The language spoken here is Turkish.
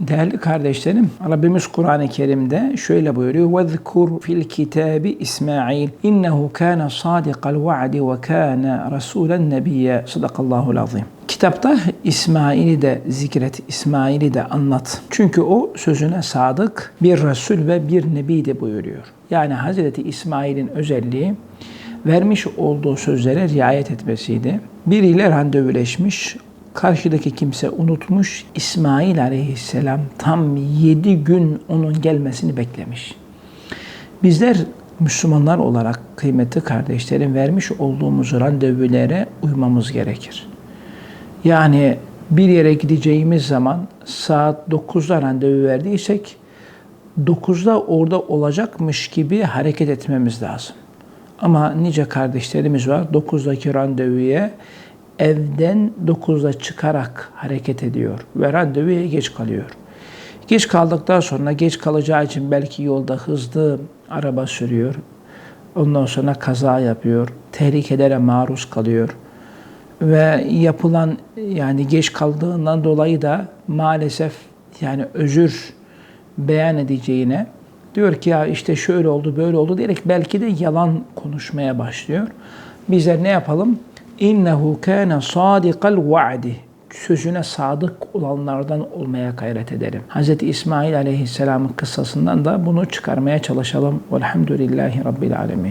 Değerli kardeşlerim, Rabbimiz Kur'an-ı Kerim'de şöyle buyuruyor. وَذْكُرْ فِي الْكِتَابِ İsmail innehu kana sadikal va'di ve kana rasulen nebiyye. Sadakallahul azim. Kitapta İsmail'i de zikret, İsmail'i de anlat. Çünkü o sözüne sadık bir Resul ve bir Nebi de buyuruyor. Yani Hazreti İsmail'in özelliği vermiş olduğu sözlere riayet etmesiydi. Biriyle randevuleşmiş, karşıdaki kimse unutmuş. İsmail aleyhisselam tam yedi gün onun gelmesini beklemiş. Bizler Müslümanlar olarak kıymetli kardeşlerim vermiş olduğumuz randevulara uymamız gerekir. Yani bir yere gideceğimiz zaman saat 9'da randevu verdiysek 9'da orada olacakmış gibi hareket etmemiz lazım. Ama nice kardeşlerimiz var 9'daki randevuya evden 9'da çıkarak hareket ediyor ve randevuya geç kalıyor. Geç kaldıktan sonra geç kalacağı için belki yolda hızlı araba sürüyor. Ondan sonra kaza yapıyor. Tehlikelere maruz kalıyor. Ve yapılan yani geç kaldığından dolayı da maalesef yani özür beyan edeceğine diyor ki ya işte şöyle oldu böyle oldu diyerek belki de yalan konuşmaya başlıyor. Bizler ne yapalım? İnnehu kana sadikal vaadi. Sözüne sadık olanlardan olmaya gayret edelim. Hz. İsmail aleyhisselamın kıssasından da bunu çıkarmaya çalışalım. Velhamdülillahi Rabbil alemin.